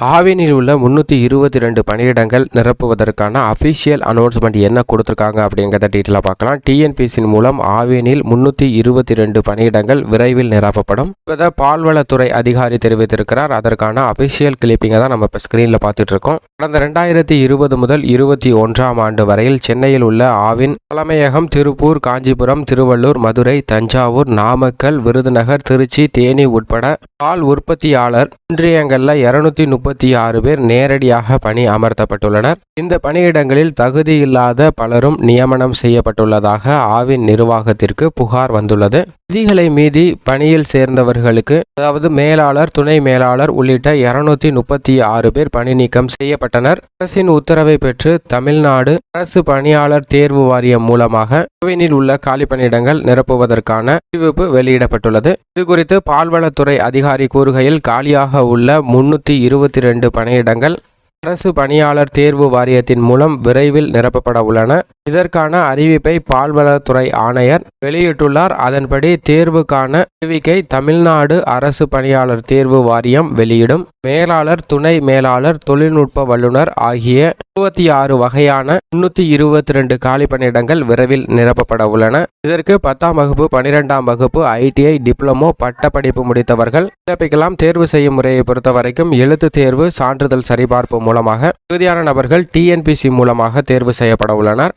ஹாவினில் உள்ள முன்னூற்றி இருபத்தி ரெண்டு பணியிடங்கள் நிரப்புவதற்கான அஃபிஷியல் அனௌன்ஸ்மெண்ட் என்ன கொடுத்துருக்காங்க அப்படிங்கிறத டீட்டெயிலாக பார்க்கலாம். டிஎன்பிசியின் மூலம் ஆவினில் முன்னூற்றி இருபத்தி ரெண்டு பணியிடங்கள் விரைவில் நிரப்பப்படும். இதை பால்வளத்துறை அதிகாரி தெரிவித்திருக்கிறார். அதற்கான அஃபிஷியல் கிளிப்பிங்கை தான் நம்ம இப்போ ஸ்க்ரீனில் பார்த்துட்டு இருக்கோம். கடந்த ரெண்டாயிரத்தி இருபது முதல் இருபத்தி ஒன்றாம் ஆண்டு வரையில் சென்னையில் உள்ள ஆவின் தலைமையகம் திருப்பூர் காஞ்சிபுரம் திருவள்ளூர் மதுரை தஞ்சாவூர் நாமக்கல் விருதுநகர் திருச்சி தேனி உட்பட பால் உற்பத்தியாளர் ஒன்றியங்களில் இருநூத்தி முப்பத்தி ஆறு பேர் நேரடியாக பணி அமர்த்தப்பட்டுள்ளனர். இந்த பணியிடங்களில் தகுதியில்லாத பலரும் நியமனம் செய்யப்பட்டுள்ளதாக ஆவின் நிர்வாகத்திற்கு புகார் வந்துள்ளது. விதிகளை மீதி பணியில் சேர்ந்தவர்களுக்கு அதாவது மேலாளர் துணை மேலாளர் உள்ளிட்ட இருநூத்தி முப்பத்தி ஆறு பேர் பணி நீக்கம் செய்யப்பட்டனர். அரசின் உத்தரவை பெற்று தமிழ்நாடு அரசு பணியாளர் தேர்வு வாரியம் மூலமாக கோவினில் உள்ள காலி பணியிடங்கள் நிரப்புவதற்கான அறிவிப்பு வெளியிடப்பட்டுள்ளது. இது குறித்து பால்வளத்துறை அதிகாரி கூறுகையில் காலியாக உள்ள முன்னூற்றி இருபத்தி ரெண்டு பணியிடங்கள் அரசு பணியாளர் தேர்வு வாரியத்தின் மூலம் விரைவில் நிரப்பப்பட உள்ளன. இதற்கான அறிவிப்பை பால்வளத்துறை ஆணையர் வெளியிட்டுள்ளார். அதன்படி தேர்வுக்கான அறிவிக்கை தமிழ்நாடு அரசு பணியாளர் தேர்வு வாரியம் வெளியிடும். மேலாளர் துணை மேலாளர் தொழில்நுட்ப வல்லுநர் ஆகிய இருபத்தி ஆறு வகையான முன்னூத்தி இருபத்தி ரெண்டு காலி பணியிடங்கள் விரைவில் நிரப்பப்பட உள்ளன. இதற்கு பத்தாம் வகுப்பு பனிரெண்டாம் வகுப்பு ஐடிஐ டிப்ளமோ பட்டப்படிப்பு முடித்தவர்கள் விண்ணப்பிக்கலாம் தேர்வு செய்யும் முறையை பொறுத்த வரைக்கும் எழுத்து தேர்வு சான்றிதழ் சரிபார்ப்பு மூலமாக. தகுதியான நபர்கள் டிஎன்பிசி மூலமாக தேர்வு செய்யப்பட உள்ளனர்.